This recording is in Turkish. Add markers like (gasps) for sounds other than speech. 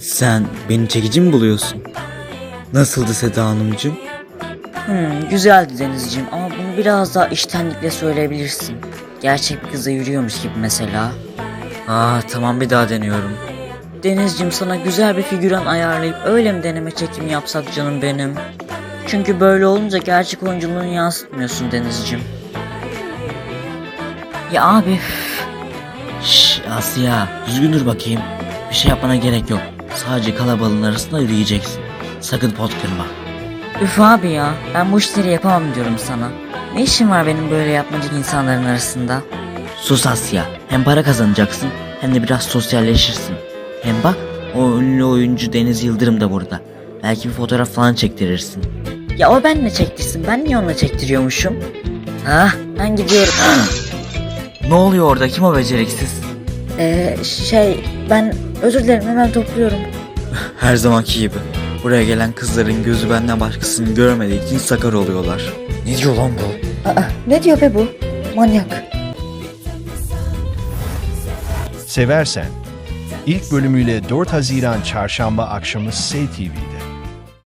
Sen beni çekici mi buluyorsun? Nasıldı Seda Hanımcığım? Hmm, güzeldi Denizciğim ama bunu biraz daha iştenlikle söyleyebilirsin. Gerçek bir kıza yürüyormuş gibi mesela. Aa tamam bir daha deniyorum. Denizciğim sana güzel bir figüran ayarlayıp öyle mi deneme çekimi yapsak canım benim? Çünkü böyle olunca gerçek oyunculuğunu yansıtmıyorsun Denizciğim. Ya abi Şşş Asya düzgün dur bakayım. Bir şey yapmana gerek yok. Sadece kalabalığın arasında yürüyeceksin. Sakın pot kırma. üf abi ya ben bu işleri yapamam diyorum sana. Ne işim var benim böyle yapmacık insanların arasında? Sus Asya. Hem para kazanacaksın hem de biraz sosyalleşirsin. Hem bak o ünlü oyuncu Deniz Yıldırım da burada. Belki bir fotoğraf falan çektirirsin. Ya o benle çektirsin ben niye onunla çektiriyormuşum? Ah ben gidiyorum. (gasps) Ne oluyor orada kim o beceriksiz? Ee, şey ben özür dilerim hemen topluyorum. Her zamanki gibi. Buraya gelen kızların gözü benden başkasını görmediği için sakar oluyorlar. Ne diyor lan bu? Aa, ne diyor be bu? Manyak. Seversen. İlk bölümüyle 4 Haziran Çarşamba akşamı TV.